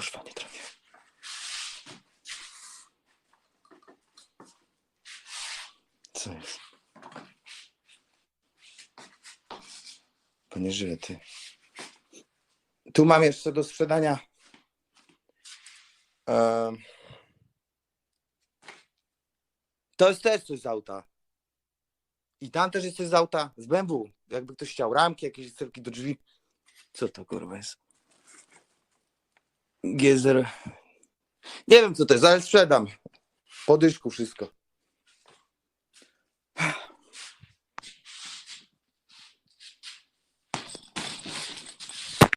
Kurwa, nie trafię. Co jest? To nie żyje, ty. Tu mam jeszcze do sprzedania. Em, To jest też coś z auta. I tam też jest coś z auta, z BMW. Jakby ktoś chciał ramki, jakieś cyrki do drzwi. Co to kurwa jest? Gezer. Nie wiem co to jest, ale sprzedam. Po dyszku wszystko.